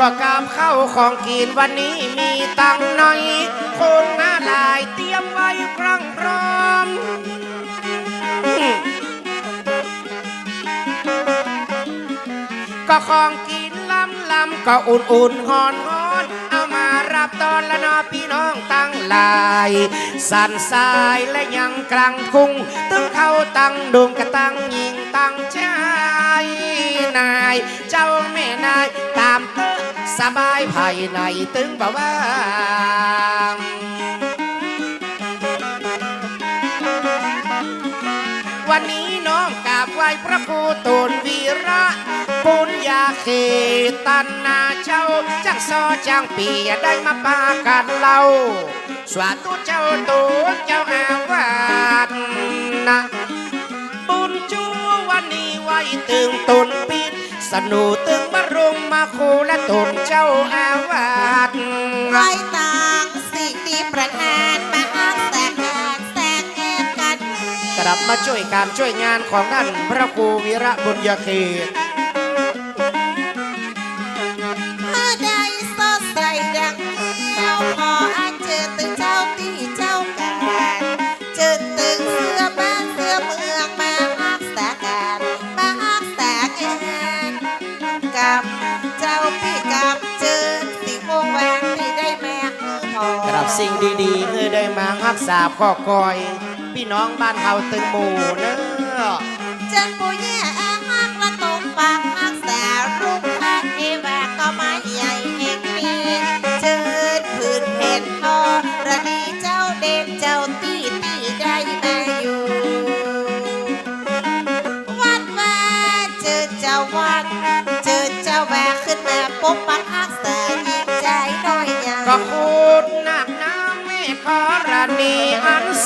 ก็กามเข้าของกินวันนี้มีตังน่อยคนหน้าลายเตรียมไว้ครั้งพร้อม ก็ของกินลำลำก็อุ่นอุ่นๆหอนหอนเอามารับตอนละนอพี่น้องตั้งหลาย สันทรายและยังกลางทุ่งตึงเขาตั้งดวงกระตั้งยิงตั้งชายนาย เจ้าแม่นายตามเตอ สบายภายในตึงบ่าวางวันนี้น้องกราบไหว้พระครูตูนวีระปุญญาเขตันนาเจ้าจังซอจังปีได้มาปากันเล่าสวาตุเจ้าตูนเจ้าอาวาสนะบุญจูวันนี้ไว้ตึงตุนปิ นสนุตึงบรุมมาคูและตุนเจ้าอาวาสไว้ต่างสิ่งดีประทานมาอ้างแสกแอนแสกแอนกันกลับมาช่วยการช่วยงานของท่านพระครูวีระบุญญาเขต ดีๆเออได้มาฮักษาข้อคอย พี่น้องบ้านเฮาตึงหมู่เนอะ เจันปูแย่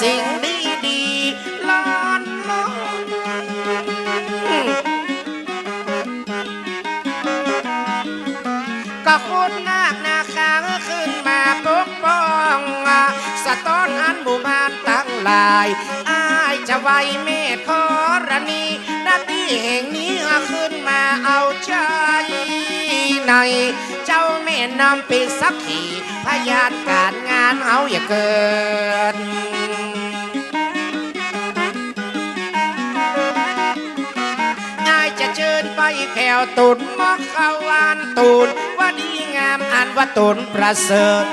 สิ่งดีๆลอนลอนก็คุณนักนาคาขึ้นมาปกป้องสะต้อนอันหมู่บ้านตั้งหลายอายจะไว้เมตขอรณีนาที่แห่งนี้ขึ้นมาเอาใจใน นำเป็นสักขีพยานการงานเอาอย่าเกิน นายจะเชิญไปแผ่วตุนมอกขาวานตูนว่าดีงามอันว่าตุนประเสริฐ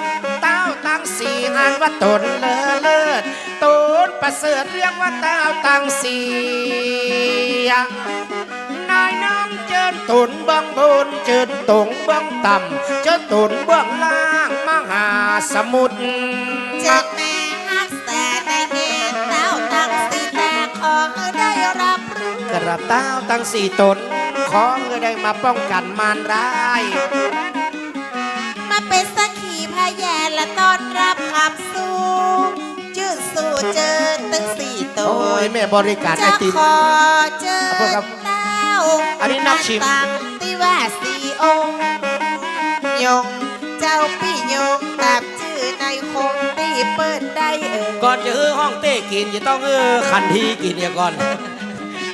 เต้าตั้งสีอันว่าตุนเลอเลิศตูนประเสริฐเรียกว่าเต้าตั้งสีนายน้ำเจิญ ตุนเบื้องบนเจิญตงเบื้องต่ำเจิญตุนเบื้องล่างมหาสมุทรเจอแม่ฮักแสในเห็นเต้าตั้งสีแต่ขอให้ได้รับรู้กระเต้าตั้งสี่ตนขอเงินได้มาป้องกันมารร้ายมาเป็นสักขีพยานและต้อนรับขับสู่จืดสู่เจอตั้งสี่ตัโอ้วยแม่บริการไอจะติมขอเจอข อบคุณครับเต้าอันนี้นักชิมตั้งที่ว่าสี่องค์ยงเจ้าพี่ยงตามชื่อในคงที่เปิดได้เอ่ยก่อนจะเออห้องเต้กินจะต้องเออคันทีกินอย่าก่อน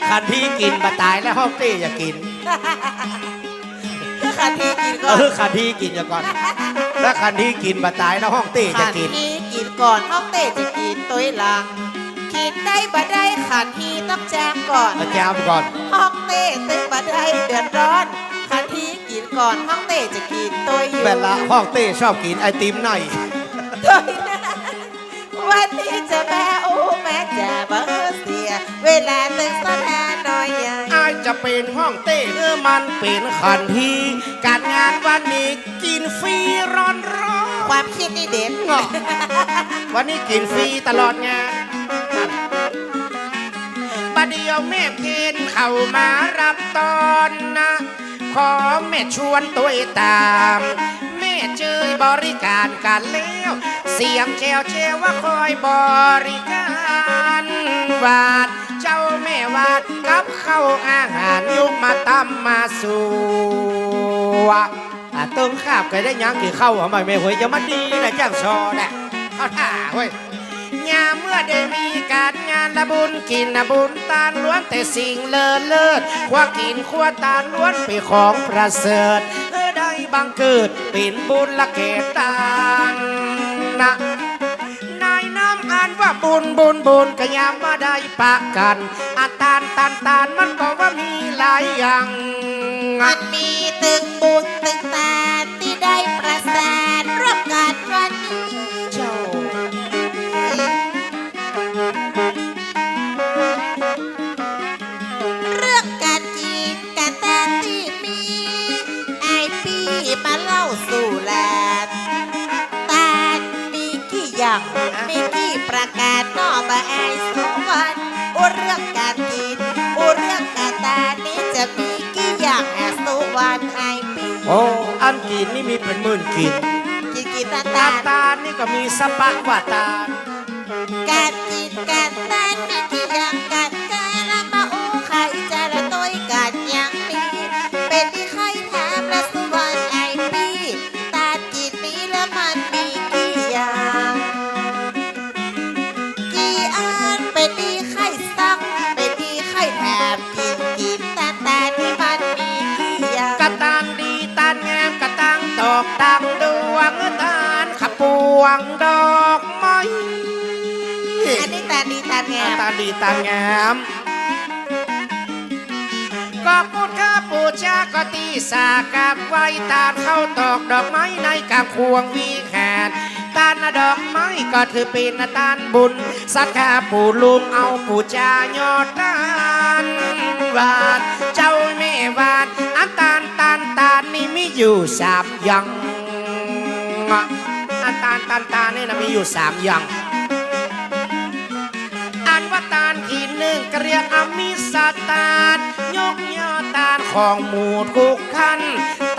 คันทีกินมาตายแล้วห้องเต้อย่ากินเพื่อขันทีกินเอก่อนอคันทีกินอย่าก่อน แล้วคันทีกินมาตายแล้วห้องเต้จะขันกิน ทีกินก่อนห้องเต้จะกินตัวหลัง กินได้บ่ได้ขันทีต้องแจ้งก่อนมาจามก่อน ห้องเต้ตึงบ่ได้เดือดร้อนขันทีกินก่อนห้องเต้จะกินตัวอยู่เวลาห้องเต้ชอบกินไอติมหน่อยตัวนะวันนี้จะแม่อู้แม่จะเบอเสีย เวลาตึงสถานน้อยใหญ่อายจะเป็นห้องเต้เออมันเป็นคันทีการงานวันนี้กินฟรีร้อนร้อนความคิดนี่เด็ดเงาะวันนี้กินฟรีตลอดงาน ประเดียวแม่เพนเข้ามารับตอนนะ ขอแม่ชวนตัวตาม แม่เจอบริการกันแล้ว เสียงแจวแจวว่าคอยบริการวาด เจ้าแม่วาดกับเข้าอาหารยุกมาตำมาสู่อะต้มข้าวเคยได้ยังกี่เข้าวหม่ไม่หวยจะมาดีนะจ้างชอแหละเขาท่าเว้ย ยามเมื่อได้มีการงานละบุญกินนะบุญตาลล้วนแต่สิ่งเลิศเลิศคว้ากินคว้าตาลล้วนไปนของประเสริฐเออได้บังเกิดเป็นบุญละเกตตานนะนายน้ำอ่านว่าบุญบุญบุญก็ยามมาได้ปะกันอาตานตานตานมันก็ว่ามีหลายอย่างมันมีตึงบุญตึงตา อย่างมีกี่ประการนอกมาไอสองวันอุเรื่องการกินอุเรื่องการตานี้จะมีกี่อย่างแอสุวรรณไอพี่โอ้อันกินนี่มีเป็นหมื่นกินกินกินตาตาตาตาลนี่ก็มีสปะว่าตาลการกินการตามีกี่ อันนี้ตาดีตาแงมตาดีตางามก็พูดข้าปูชาก็ตีสากับไว้ตาเข้าตอกดอกไม้ในกางควงวีแขนตาลนดอกไม้ก็ถือเป็นตาลบุญ สัตว์ข้าปูลุงเอาปูชายอดตาลวาดเจ้าแม่วาดอันตาลตาลตาลนี่มีอยู่สามอย่างอันตาลตาลตาลนี่นะมีอยู่สามอย่าง หนึ่งก็เรียกอมิสตาลยกย่อตาลของหมู่ทุกท่าน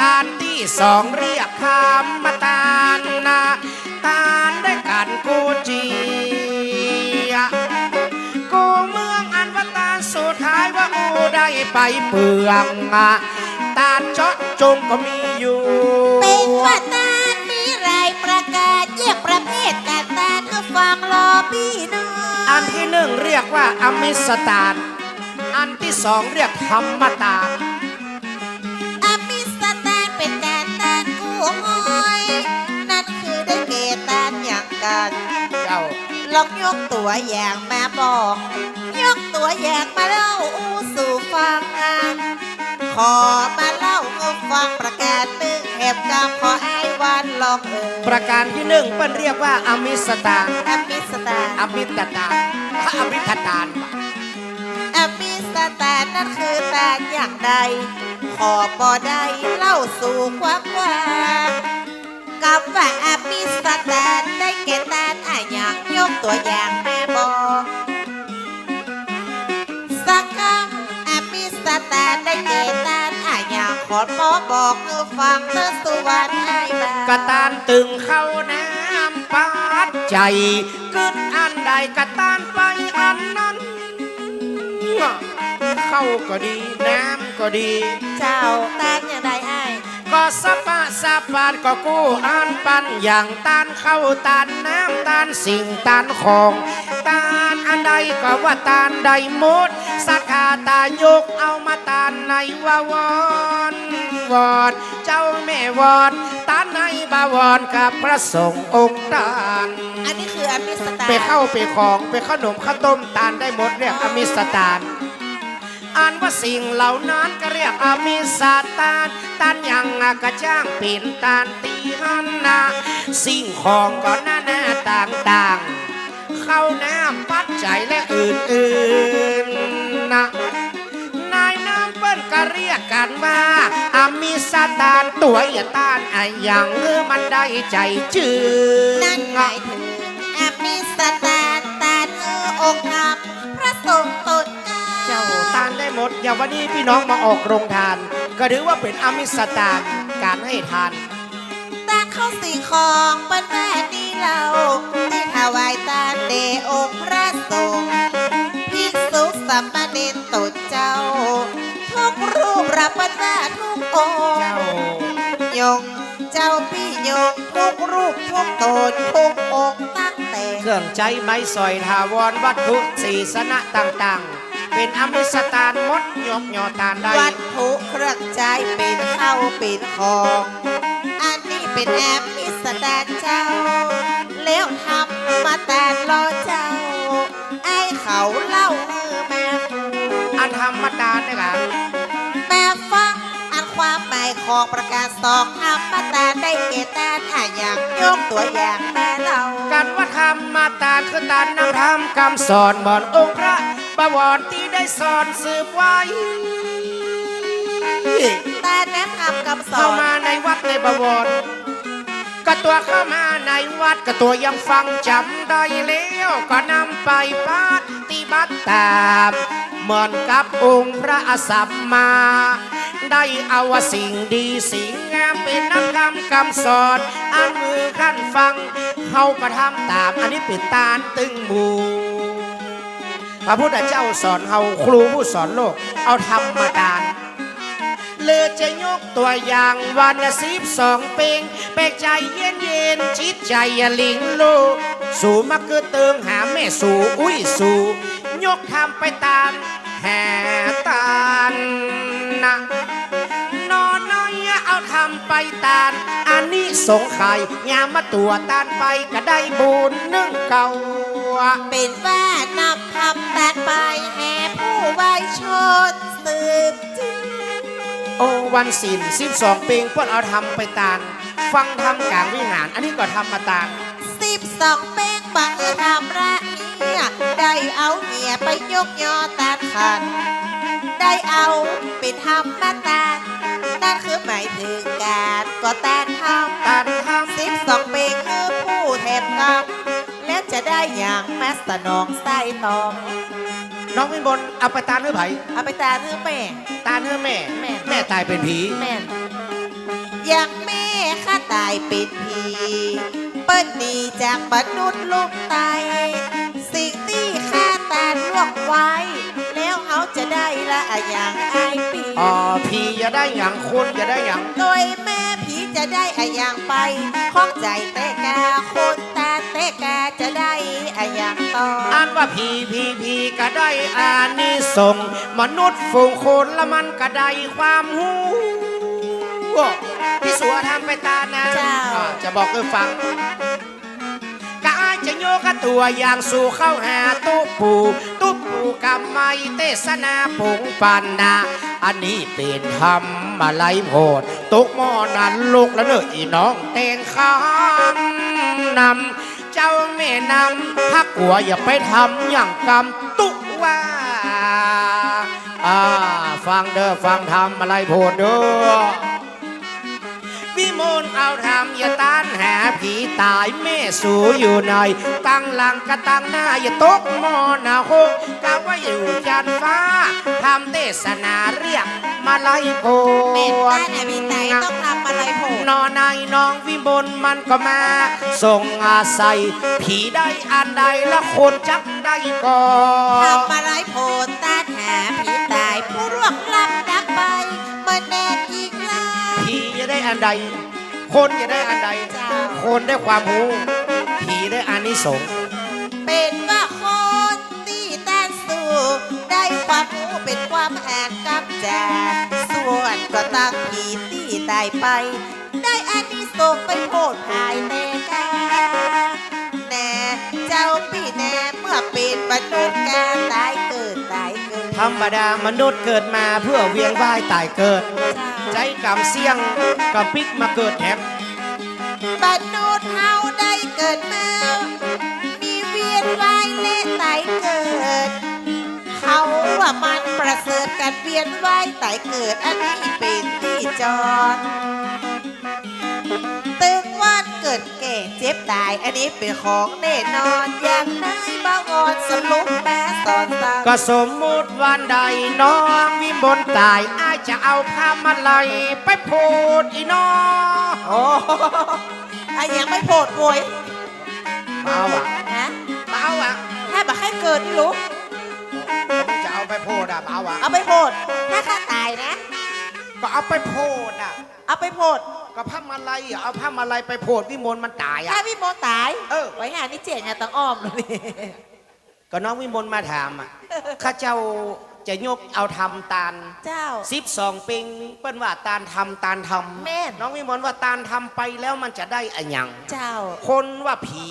ตาลที่สองเรียกคำมาตาลนาตาลได้กันกูจีกูเมืองอันว่าตาลสุดท้ายว่าอูได้ไปเปลืองตาลเจาะจงก็มีอยู่ เป็นว่าตามีไรประกาศแยกประเภทกาตาก็ ฟังรอพี่น้องอันที่หนึ่งเรียกว่าอมิสตาลอันที่สองเรียกธรรมตาลอามิสตาลเป็นการตานกู้หอย นั่นคือได้เกตานอย่างกันเจ้าลองยกตัวอย่างมาบอกยกตัวอย่างมาเล่าอู้สู่ฟังอ่านขอมาเล่าก็ฟังประกาศหนึ่งแหบกำขอไอ้ายวัน ลองเอ่ยประการที่หนึ่งเป็นเรียกว่าอมิสตาลอามิสตาลอมิตตาลพระอมิตตาลอามิสตาลนั่นคือตาลอย่างใด ขอปอได้เล่าสู่ความว่ากับว่าอามิสตาลได้แก่ตาลอะอย่างยกตัวอย่างแม่บอกสักคำอามิสตาลได้แก่ตาล อะอย่อบอกเออฟังเนื้อสุวรรณไอ้บ้ากระตานตึงเข้าน้ำปาดใจกึดอันใดกระตานไปอันนั้น เข้าก็ดีน้ำก็ดี เจ้าตาอย่างใดไอ้ก็สะปะสะปานก็กู้อันปันอย่างตานเข้าตานน้ำตานสิ่งตานของตานอันใดก็ว่าตานใดหมด สักขาตายกเอามาตานในวาวอนวอนเจ้าแม่วอนตานในบาวอนกับพระสงฆ์องค์ตานอันนี้คืออามิสตาลไปเข้าไปของไปขนมข้าวต้มตานได้หมดเรียกอมิสตานอ่านว่าสิ่งเหล่านั้นก็เรียกอมิสตานตานยังกระจ้างเป็นตานตีหันนาสิ่งของก็หน้าหน้าต่างๆ เข้าน้ำปัดใจยและอื่นๆ นะ นายน้ำเปิ้นก็เรียกกันว่าอมิสตานตัวอย่าตานไอ้ยังเออมันได้ใจจืดนั่นหมายถึงอามิสตาลตาลเออองค์ธรรมพระสงฆ์ตนเจ้าตานได้หมดอย่างวันนี้พี่น้องมาออกโรงทาน ก็ถือว่าเป็นอามิสตานการให้ทานตาเข้าสิ่งของเป็นแม่ พี่ยงทุกรูปทุกตนทุกองค์ตั้งแต่เครื่องใจไม้สอยทาวรวัตถุศีสนะต่างๆ เป็นอามิสตานหมดยกยอตานได้ วัตถุเครื่องใจเป็นเข้าเป็นของเป็นแอมมิสแตนเจ้า แล้วทำมาแต่รอเจ้า ไอ้เขาเล่ามือแม่อันธรรมดาเนี่ยค่ะ ของประกาศสองทำมาแต่ได้เกตแตนอะอย่างยกตัวอย่างแม่เรากันว่าธรรมตาคือตานนำธรรมคำสอนบอนองค์พระบวรที่ได้สอนสืบไว้แต่แนะนำคำสอเข้านมาในวัดในบวรก็ตัวเข้ามาในวัดก็ตัวยังฟังจำได้แล้วก็นำไปปฏิบัติตามเหมือนกับองค์พระสัมมา ได้เอาสิ่งดีสิ่งงามเป็นนักธรรมคำสอนอันมือขั้นฟังเขาก็ทำตามอันนี้เป็นตาตึงหมูพระพุทธเจ้าสอนเฮาครูผู้สอนโลก เอาธรรมดานเลยจะยกตัวอย่างวันละสิบสองเปงแปลกใจเย็นเย็นจิตใจอย่าลิงโลสู่มาเกิดเติงหาแม่สู่อุ้ยสู่ยกทำไปตามแห่ตาน นะนอนน้อยเอาทำไปตานอันนี้สงไข่ยามมาตัวตานไปก็ได้บุญนึ่งเก่าเป็นว่านำคำแต่ไปแห่ผู้ไว้ชนสืบจึงโอวันศิลสิบสองปีงเพื่อนเอาทำไปตานฟังทำกลางวิหาร อันนี้ก็ทำมาตานสิบสองเป้งบังทำระเนี่ยได้เอาเหียไปยกยอตาขัน ได้เอาเป็นทำมาตานั่นคือหมายถึงการก็แตนทตานทำสิบสองเป้งคือผู้แทนกรรมแล้วจะได้อย่างแมสตนองไส้ตองำน้องวิบลเอาไปตานเนื้อไผ่เอาไปตาเนื้อแม่ ตานเนื้อแม่ แม่ แม่ตายเป็นผีแม่นอย่างแม่ข้าตายเป็นผีเปิ้นหนีจากมนุษย์ลูกไตสิ่งที่ข้าตาล่วงไว้แล้วเขา จะได้ละอย่างไอายปีอ๋อผีจะได้อย่างคนจะได้อย่างโดยแม่ผีจะได้อะอย่างไปข้องใจแต่กาคนตาแต่กาจะได้อะอย่างต่ออ่านว่าผีผีผีก็ได้อานิสงส์มนุษย์ฝูงคนละมันก็ได้ความหูพี่สัวทำไปตานนะอ่าจะบอกเออฟังกาย จะโยกตัวอย่างสู่เข้าหาตุปูตุปูกำไมเทศนาผงปันนาอันนี้เป็นธรรมมาไลโพดตุกหม้อนั้นลูกแล้วเนอะอีน้องเตงคำนำเจ้าแม่นำพักหัวอย่าไปทำอย่างกรรมตุกว่าอ่าฟังเด้อฟังธรรมมาไลโพดเด้อ วิมลเอาทำอย่าต้านแหาผีตายแม่สูอยู่หน่อย ตั้งหลังกะตั้งหน้าอย่าตกหมอนาหกกะว่าอยู่จันฟ้าทำเทศนาเรียกมาไล่โพเม็ดตาเนี่ยมีไหนต้องทำอะไรโผล่นอนในน้องวิมลมันก็มา ส่งอาศัย ผีได้อันใดละคนจักได้ก่อนทำอะไรโผล่ตาหาผีตายผู้ร่วงลับดั อันใด คนจะได้อันใดจ้าคนได้ความรู้ผีได้อานิสงส์เป็นว่าคนที่ต้านสู้ได้ความรู้เป็นความแอนกับแจส่วนก็ตั้งผีที่ตายไป ได้อานิสงส์ไปโพดภายในกาแน่เจ้าพี่แน่เมื่อเป็นมนุษย์กาตายเกิดตาย รรมดามนุษย์เกิดมาเพื่อเวียนว่ายตายเกิด ใจกำเสี่ยงกับปิกมาเกิดแถมมนุษย์เฮาได้เกิดมามีเวียนว่ายและตายเกิด เขาว่ามันประเสริฐกันเวียนว่ายตายเกิดอันนี้เป็นที่จอดตึงวันเกิดแก่เจ็บตาย อันนี้เป็นของแน่นอน อย่างนายบางอนสรุปแม่สอนตัง ก็สมมุติวันใดน้องวิมลตายอายจะเอาผ้ามาลัยไปโพดอีน้องโอ้อะยังไม่โพดโวยมาเอาอะนะมาเอาอะถ้าบักให้เกิดนี่รู้มึงจะเอาไปโพดอะมาเอาอะเอาไปโพดถ้าข้าตายนะ ก็เอาไปโพดอะเอาไปโพดก็ผ้ามาลัยอะเอาผ้ามาลัยไปโพดวิมลมันตายอะถ้าพี่โมตายเออไว้งานนี่เจ๋งอะต้องอ้อมเลย ก็น้องวิมลมาถามอะข้าเจ้าจะยกเอาทำตาลเจ้า สิบสองปิงเปิ้นว่าตาลทำตาลทแม่นำน้องวิมลว่าตาลทำไปแล้วมันจะได้อะหยังเจ้า คนว่าผี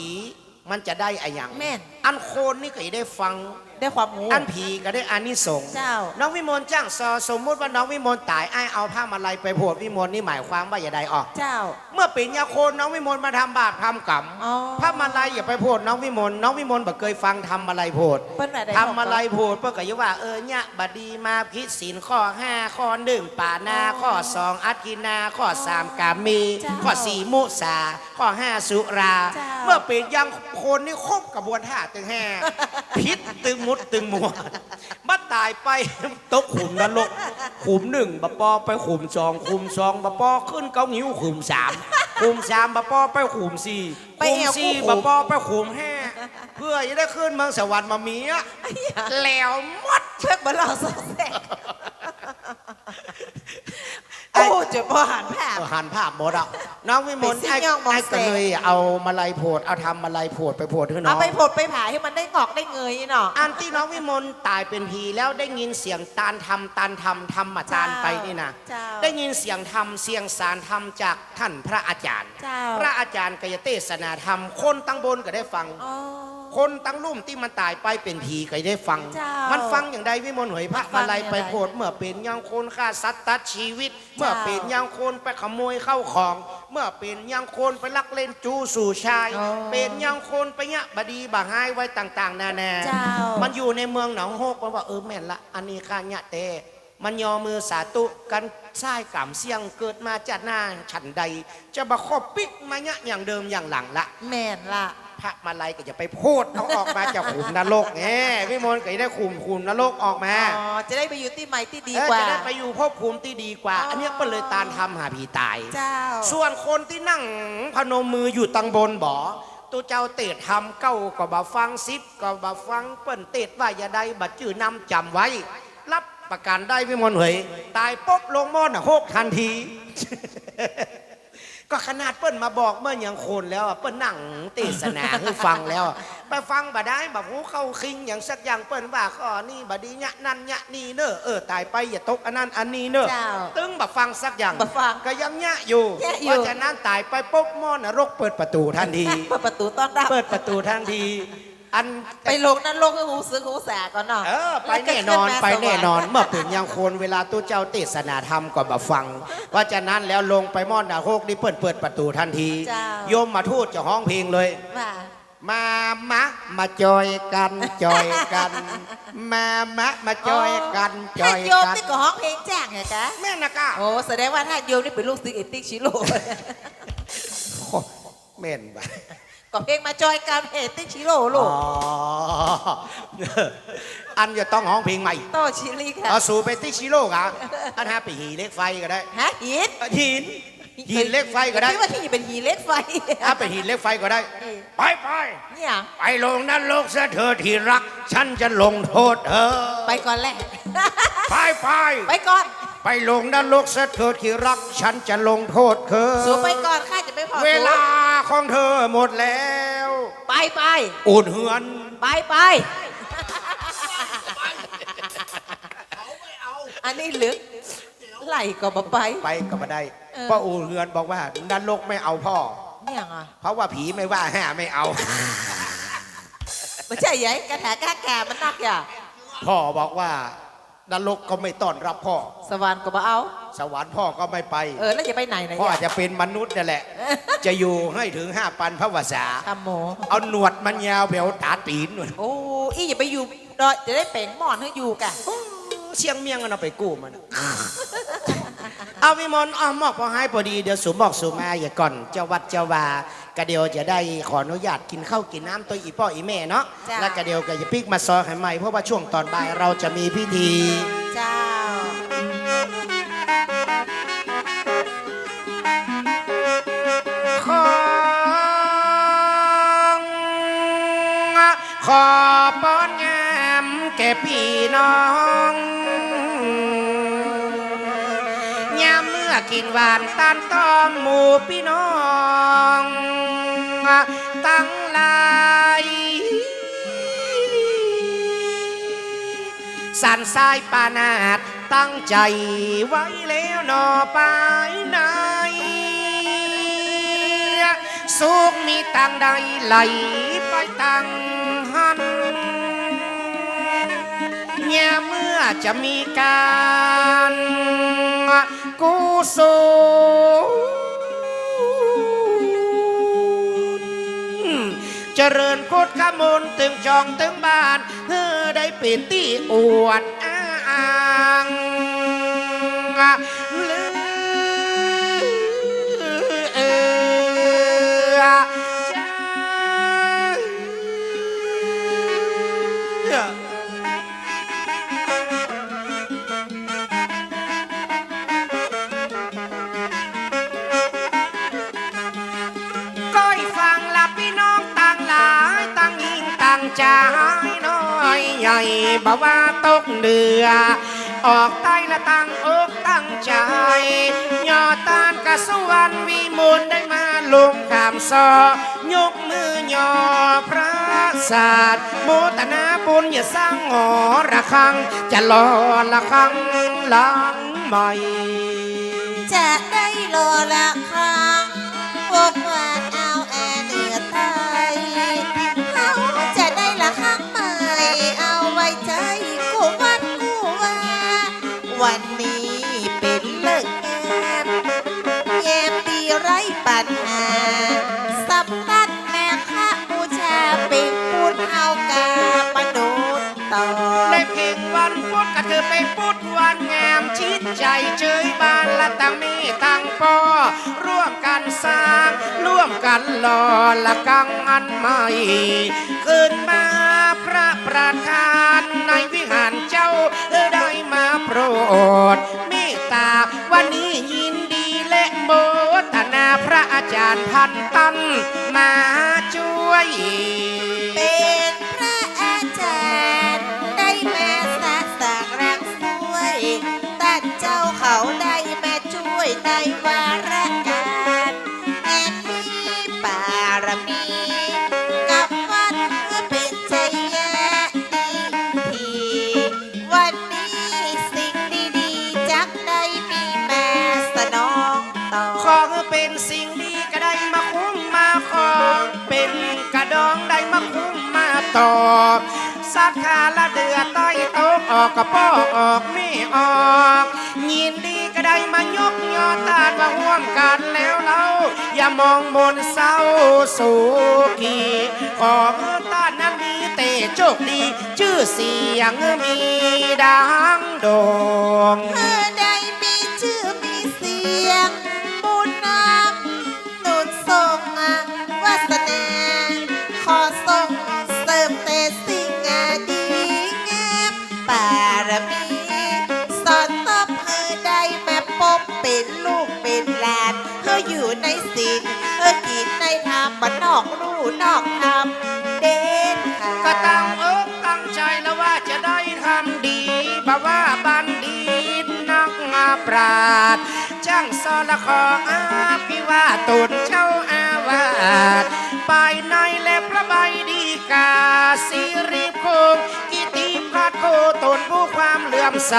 มันจะได้อะหยัง แม่นอันโคนนี่ก็จะได้ฟัง ได้ความรู้อันผีก็ได้อานิสงส์เจ้า น้องวิมลจ้างซอสมมุติว่าน้องวิมลตายไอ้ายเอาผ้ามาลัยไปโผดวิมลนี่หมายความว่าอย่าได้ออก เจ้า เมื่อปิญญาโคนน้องวิมลมาทำบาปทำกรรมอ๋อผ้ามาลัยอย่าไปโผดน้องวิมลน้องวิมลบ่เคยฟังทำมาลัยโผดเปิ้นว่าได้ทำอะไรโผดเพื่อก็ยกว่าเออเนี่ยบดีมาพิษศีลข้อห้าข้อหนึ่งป่านาข้อสองอัตกินาข้อสามกามีข้อสี่มุสาข้อห้าสุรา เมื่อเป็นยังคนนี่ครบกระบวนท่าตึงแห่พิษตึงมุดตึงมัวมาตายไปตกขุมนรกขุมหนึ่งบปอไปขุมสองขุมสองบปอขึ้นเก้านิ้วขุมสามขุมสามบปอไปขุมสี่ไปขุมแอวสี่คู่บขุมปอไปขุมห้าเพื่อจะได้ขึ้นเมืองสวรรค์มาเมียแล้วหมดเชือกบอลเราสองแส กโอ้เจะพอหันผ่าหันภาพหมดอะน้องวิมลไปซิ่ไอ้งย่องมองไอ้แสก็งเลยเอามาลัยโพดเอาทำมาลัยโพดไปโพดให้น้เอาองไปผดไปผ่าให้มันได้งอกได้เงยเนาะ อันที่น้องวิมลตายเป็นผีแล้วได้ยินเสียงตาลทำตาลทำทำมาตาลไปนี่นะเจ้าได้ยินเสียงธรรมเสียงสารธรรมจากท่านพระอาจารย์ เจ้า พระอาจารย์กายเทศนาธรรมคนตั้งบนก็ได้ฟัง อ๋อ คนตั้งรุ่มที่มันตายไปเป็นผีก็ได้ฟัง เจ้ามันฟังอย่างใดวิมลหวยพระฟัมางลัยอย่างไปไรโพดเมื่อเป็นยังคนฆ่าสัตว์ตัดชีวิต เมื่อเจ้าเป็นยังคนไปขโมยเข้าของ เมื่อเป็นยังคนไปลักเล่นจูสู่ชาย อ๋อเป็นยังคนไปเนี่ยบดีบาหายไว้ต่างๆ นานาเจ้ามั มันอยู่ในเมืองหนองโฮกมันว่าเออแม่นละอันนี้ข้าเนี่ยเตมันยอมือสาตุกันใช้กรรมเสี่ยงเกิดมาจากหน้าฉันใด จะบะครอบปิกมาเนี่ยอย่างเดิมอย่างหลังละ แม่นล่ะ พระมาลัยก็จะไปพูดเอาออกมาจากขุมนรกแหมพี่มนต์ก็จะได้ขุมขุมนรกออกมาอ๋อจะได้ไปอยู่ที่ใหม่ที่ดีเออกว่าจะได้ไปอยู่ภพภูมิที่ดีกว่า อ๋ออั อันเนี้ยก็เลยตานทำหาผีตาย เจ้า ส่วนคนที่นั่งพนมมืออยู่ตังบนบ่อตัวเจ้าเตดทำเก้าก็บ่ฟังซิปก็บ่ฟังเปิ้นเตดว่าอย่าได้บัดจื้อนำจำไว้ รับประกันได้พี่มนต์เหยตายปุ๊บลงหม้อน่ะโฮกทันที ก็ขนาดเปิ้นมาบอกเมื่ออย่างโคนแล้วอะเปิ้นนั่งเทศนาให้ฟังแล้วอะไปฟังบ่ได้แบบหูเข้าคิงอย่างสักอย่างเปิ้นว่าข้อนี่บดีเนี่ยนั่นเนี่ยนี่เนอะเออตายไปอย่าตกอันนั้นอันนี้เนอะเจ้าตึงแบบฟังสักอย่างบ่ฟังก็ยังเนี่ยอยู่แยะอยู่เพราะฉะนั้นตายไปปุ๊บหม้อนรกเปิดประตูทันทีเปิดประตูต้อนรับเปิดประตูทันที อันไปลงนั่นลงให้หูซื้อหูแสก่อนเนาะเออไปแน่นอนไปแน่นอน เมื่อเป็นยังโคนเวลาตู้เจ้าเทศนาธรรมก็มาฟังเพราะฉะนั้นแล้วลงไปหม้อนดาโคกนี่เปิดเปิดประตูทันทีเจ้าโยมมาทูตจะห้องเพลงเลยว่ามามะมาจอยกันจอยกันมามะมาจอยกันจถ้าอยโยมกันนี่ก็ห้องเพลงจ้างเหรอจ๊ะแม่นะก้าโอ้แสดงว่าถ้าโยมนี่เป็นลูกศิษย์เอติกชิโร่โอ้แม่นบ่ ก็เพลงมาจอยกันเอติกชิโร่ลูอ๋กออันจะต้องห้องเพลงใหม่โตชิลีค่ะเอาสู่ไปที่ชิโร่กันอันฮะไปหีเล็กไฟก็ได้ฮะหินหินหินเล็กไฟก็ได้คิดว่าที่เป็นหินเล็กไฟถ้าไปหินเล็กไฟก็ได้ ไปไปเนี่ยไปลงนั้นโลกเสเธอที่รัก ฉันจะลงโทษเธอ ไปก่อนแหละ ไปไปไปก่อน ไปลงนั้นโลกเสเธอที่รัก ฉันจะลงโทษเธอสูไปก่อนข้าจะไปพอเวสูลาของเธอหมดแล้ว ไปไปอุ่นเหือน ไปไปอันนี้ลึกไหลก็บ่ไป ไปก็ไม่ได้เออเพราะอุ่นเหือนบอกว่านรกไม่เอาพ่อเนี่ยอะเพราะว่าผีไม่ว่าแห่ไม่เอาไม่ใช่ยัยกระแถกล้าแก่มันนักอย่าพ่อบอกว่า นรกก็ไม่ต้อนรับพ่อ สวรรค์ก็บ่เอา สวรรค์พ่อก็ไม่ไป เออแล้วจะไปไหนนะพ่ออย่าจะเป็นมนุษย์นั่นแหละ จะอยู่ให้ถึงห้าปันพระวสาทำหมูเอาหนวดมันยาวเบลตาตีนหน่อยโอ้อีอย่าไปอยู่ดอยจะได้เป่งหมอนให้อยู่กะเชียงเมียงกันเอาไปกู้มัน เอาวิมลอ้อมมอกพอให้พอดีเดี๋ยวสูบอกสูมาอย่าก่อนเจ้าวัดเจ้าวากระเดียวจะได้ขออนุญาตกินข้าวกินน้ำตัวอีพ่ออีแม่เนาะจ้ะ แล้วกระเดียวก็จะปิกมาซอยให้ใหม่เพราะว่าช่วงตอนบ่ายเราจะมีพิธี เจ้า ของขอป้อนงามแก่พี่น้อง นหวานตานต้อมหมู่พี่น้องตั้งหลายสันสายปานาดตั้งใจไว้แล้วหนอไปไหนสุขมีตังใดไหลไปตังหันเนี่ยเมื่อจะมีการ กุศลเจริญโคตรขมลถึงจองถึงบ้านเธอได้เป็นที่อวดอ้าง ยิงต่างใจน้อยใหญ่บ่ว่าตกเดือ ออกใต้ละตั้งอกตั้งใจย่อตานกะสวรรค์วิมูลได้มาลงขามซอยกมือย่อพระศาสตร์โมตนาบุญอย่าสร้างหอระฆัง จะรอละคังหลังใหม่ จะได้รอละครั้งพวกวน เจยบ้านละตังมีตังปอร่วมกันสร้างร่วมกันหล่อละกังอันใหม่ขึ้นมาพระประธานในวิหารเจ้าได้มาโปรดเมตตาวันนี้ยินดีและโมทนาพระอาจารย์พันตันมาช่วย วยในวาระการแอนมีบารมีกับวัดเพื่อเป็นใจยะดีทีวันนี้สิ่งดีๆจักได้มีมาสนองต่อของเป็นสิ่งดีก็ได้มาคุ้มมาของเป็นกระดองได้มาคุ้มมาตอบสัทธาละเดือต้อยตกออกกระป้อออกไม่ออก ตาดว่าห่วมกันแล้วเราอย่ามองมนเศร้าสุขีขอเมื่อตานั้นมีเตโชคดี ชื่อเสียงมีดังโด่ง นอกธรรมเด่นก็ตั้งอกตั้งใจแล้วว่าจะได้ทำดีบ่ว่าบันดีนักงาปราดจ้างสอละขออาพิว่าตุนเช่าอาวาสไปในและพระใบดีกาสิริพงกิติพัฒโคตนผู้ความเหลื่อมใส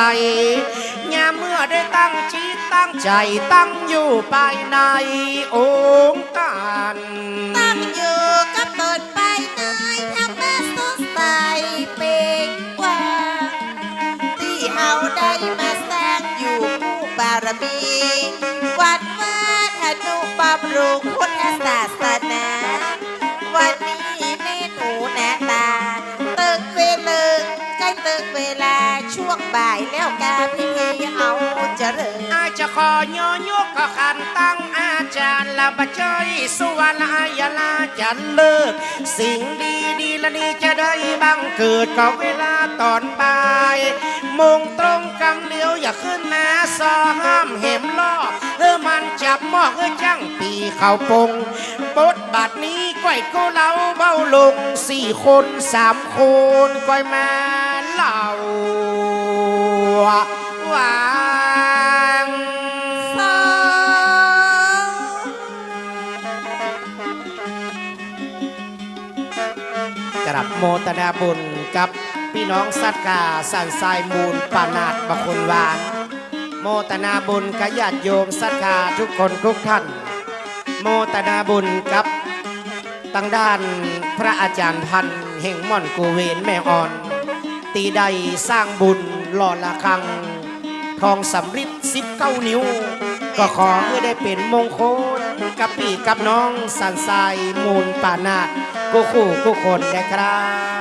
ยามเมื่อได้ตั้งจิตตั้งใจตั้งอยู่ภายในองค์ วัดว่าทนุบำรุงพุทธศาสนา วันนี้ในหนูหน้าตาตึกเวลึงใกล้ตึกเวลาช่วงบ่ายแล้วกาพิธีเฮาเจะเริญอาจะขอยอยกก็ขันตั้งอาจารย์ละบะเจยสุวรรณอายลาจันเลิก สิ่งดีดีละนี้จะได้บังเกิดก็เวลาตอนบ่าย มงตรงกำเลี้ยวอย่าขึ้นมาซอห้ามเหมล้อเออมันจับหมอกเออจังปีเข่าปงบทบาทนี้ก้อยก็เล่าเบาลงสี่คนสามคนก้อยมาเล่าวางสองกรับโมตนาบุญกับ พี่น้องสัตกาสันทรายมูลปานาดบคนหวาน โมตนาบุญกญาติโยมสัตกาทุกคนทุกท่าน โมตนาบุญกับทางด้านพระอาจารย์พันธ์เฮงม่อนกูเวนแม่อ่อน ตีใดสร้างบุญหล่อละคัง ทองสำริดสิบเก้านิ้ว ก็ขอให้ได้เป็นมงคลกับปีกับน้องสันทรายมูลปานาดกูคู่กูคนนะครับ